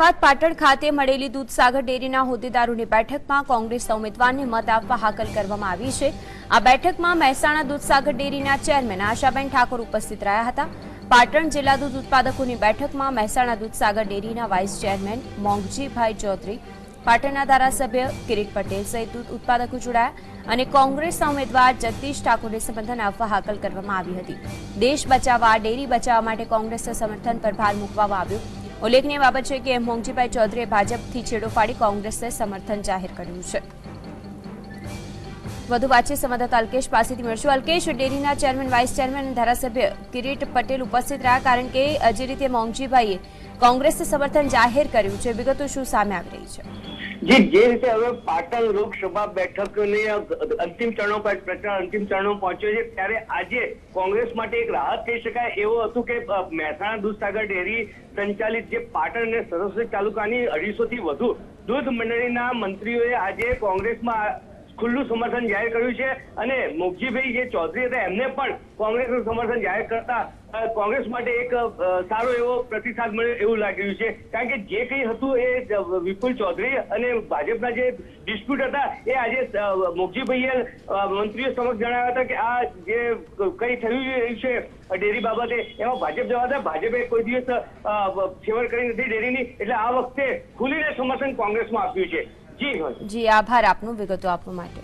વાત પાટણ ખાતે મળેલી દૂધસાગર ડેરીના હોદ્દેદારોની બેઠકમાં કોંગ્રેસના ઉમેદવારને મત આપવા હાકલ કરવામાં આવી છે. આ બેઠકમાં મહેસાણા દૂધસાગર ડેરીના ચેરમેન આશાબેન ઠાકોર ઉપસ્થિત રહ્યા હતા. પાટણ જિલ્લા દૂધ ઉત્પાદકોની બેઠકમાં મહેસાણા દૂધસાગર ડેરીના વાઇસ ચેરમેન મોંઘજીભાઈ ચૌધરી, પાટણના ધારાસભ્ય કિરીટ પટેલ સહિત દૂધ ઉત્પાદકો જોડાયા અને કોંગ્રેસના ઉમેદવાર જગદીશ ઠાકોરને સમર્થન આપવા હાકલ કરવામાં આવી હતી. દેશ બચાવવા, ડેરી બચાવવા માટે કોંગ્રેસના સમર્થન પર ભાર મૂકવામાં આવ્યો. ઉલ્લેખનીય બાબત છે કે મોંઘજીભાઈ ચૌધરીએ ભાજપથી છેડો ફાડી કોંગ્રેસને સમર્થન જાહેર કર્યું છે. વધુ વાતચીત સંવાદદાતા અલ્કેશ પાસેથી મળશું. અલ્કેશ, ડેરીના ચેરમેન, વાઇસ ચેરમેન અને ધારાસભ્ય કિરીટ પટેલ ઉપસ્થિત રહ્યા કારણ કે જે રીતે મોંઘજીભાઈએ કોંગ્રેસને સમર્થન જાહેર કર્યું છે, વિગતો શું સામે આવી રહી છે? જી, જે રીતે હવે પાટણ લોકસભા બેઠકની અંતિમ ચરણો પર પ્રચાર અંતિમ ચરણો પહોંચ્યો છે, ત્યારે આજે કોંગ્રેસ માટે એક રાહત કહી શકાય એવું હતું કે મહેસાણા દૂધસાગર ડેરી સંચાલિત જે પાટણ અને સરસ્વતી તાલુકાની અઢીસો થી વધુ દૂધ મંડળીના મંત્રીઓએ આજે કોંગ્રેસમાં ખુલ્લું સમર્થન જાહેર કર્યું છે અને મુખજીભાઈ જે ચૌધરી હતા એમને પણ કોંગ્રેસનું સમર્થન જાહેર કરતા કોંગ્રેસ માટે એક સારો એવો પ્રતિસાદ મળ્યો એવું લાગી રહ્યું છે. કારણ કે જે કંઈ હતું એ વિપુલ ચૌધરી અને ભાજપના જે ડિસ્પ્યુટ હતા એ આજે અ, મુખજીભાઈએ મંત્રીઓ સમક્ષ જણાવ્યા હતા કે આ જે કંઈ થયું છે ડેરી બાબતે એમાં ભાજપ જવા હતા ભાજપે કોઈ દિવસ છેવડ કરી નથી ડેરીની એટલે આ વખતે ખુલીને સમર્થન કોંગ્રેસમાં આપ્યું છે. જી આભાર આપનું વિગતો આપવા માટે.